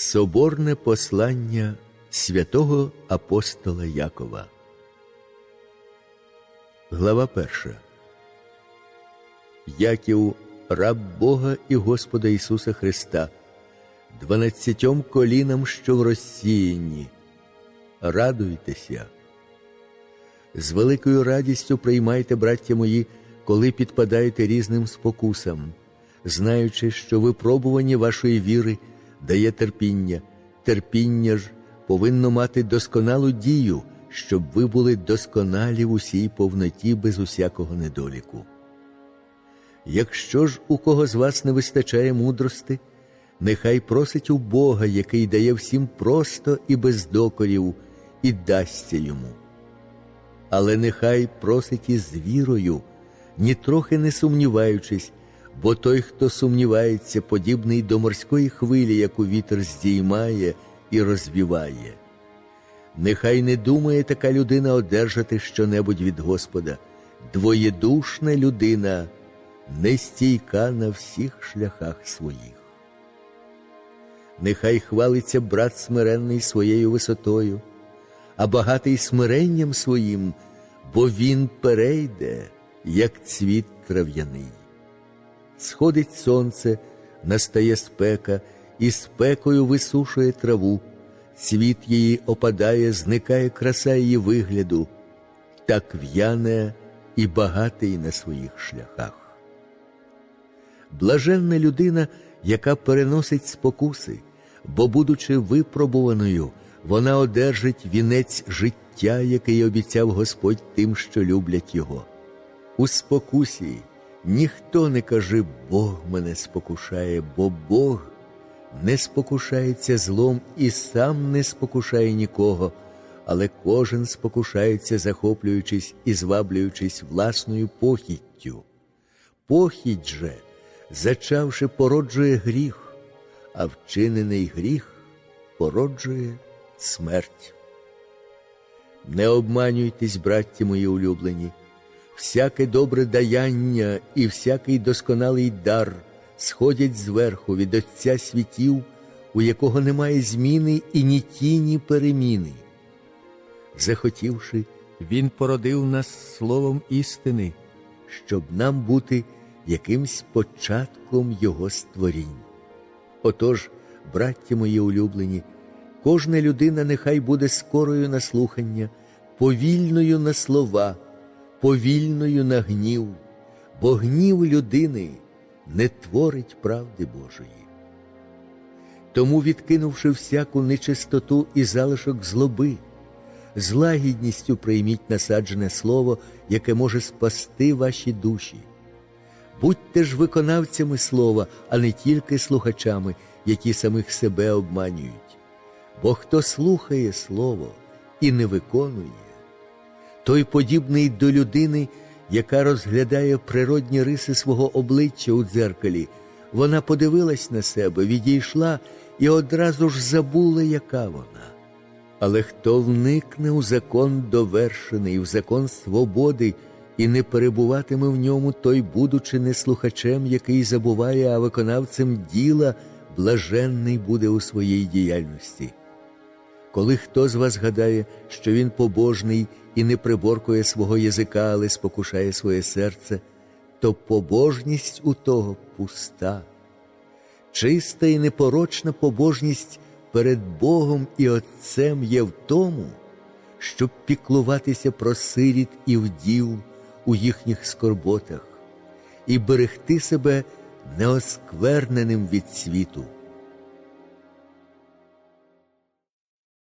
Соборне послання святого апостола Якова. Глава перша. Яків, раб Бога і Господа Ісуса Христа, дванадцятьом колінам, що в розсіянні. Радуйтеся. З великою радістю приймайте, браття мої, коли підпадаєте різним спокусам, знаючи, що випробування вашої віри дає терпіння, терпіння ж повинно мати досконалу дію, щоб ви були досконалі в усій повноті без усякого недоліку. Якщо ж у кого з вас не вистачає мудрости, нехай просить у Бога, який дає всім просто і без докорів, і дасться йому. Але нехай просить із вірою, нітрохи не сумніваючись, бо той, хто сумнівається, подібний до морської хвилі, яку вітер здіймає і розвіває. Нехай не думає така людина одержати щонебудь від Господа, двоєдушна людина, нестійка на всіх шляхах своїх. Нехай хвалиться брат смиренний своєю висотою, а багатий смиренням своїм, бо він перейде, як цвіт трав'яний. Сходить сонце, настає спека, і спекою висушує траву, цвіт її опадає, зникає краса її вигляду, так в'яне і багатий на своїх шляхах. Блаженна людина, яка переносить спокуси, бо, будучи випробуваною, вона одержить вінець життя, який обіцяв Господь тим, що люблять Його. У спокусі ніхто не каже Бог мене спокушає, бо Бог не спокушається злом і сам не спокушає нікого, але кожен спокушається, захоплюючись і зваблюючись власною похіттю. Похідь же, зачавши, породжує гріх, а вчинений гріх породжує смерть. Не обманюйтесь, братті мої улюблені, всяке добре даяння і всякий досконалий дар сходять зверху від Отця світів, у якого немає зміни і ні тіні переміни. Захотівши, Він породив нас словом істини, щоб нам бути якимсь початком Його створінь. Отож, браття мої улюблені, кожна людина нехай буде скорою на слухання, повільною на слова, повільною на гнів, бо гнів людини не творить правди Божої. Тому, відкинувши всяку нечистоту і залишок злоби, з лагідністю прийміть насаджене слово, яке може спасти ваші душі. Будьте ж виконавцями слова, а не тільки слухачами, які самих себе обманюють. Бо хто слухає слово і не виконує, той подібний до людини, яка розглядає природні риси свого обличчя у дзеркалі. Вона подивилась на себе, відійшла і одразу ж забула, яка вона. Але хто вникне у закон довершений, в закон свободи, і не перебуватиме в ньому, той, будучи не слухачем, який забуває, а виконавцем діла, блаженний буде у своїй діяльності. Коли хто з вас гадає, що він побожний і не приборкує свого язика, але спокушає своє серце, то побожність у того пуста. Чиста і непорочна побожність перед Богом і Отцем є в тому, щоб піклуватися про сиріт і вдів у їхніх скорботах і берегти себе неоскверненим від світу.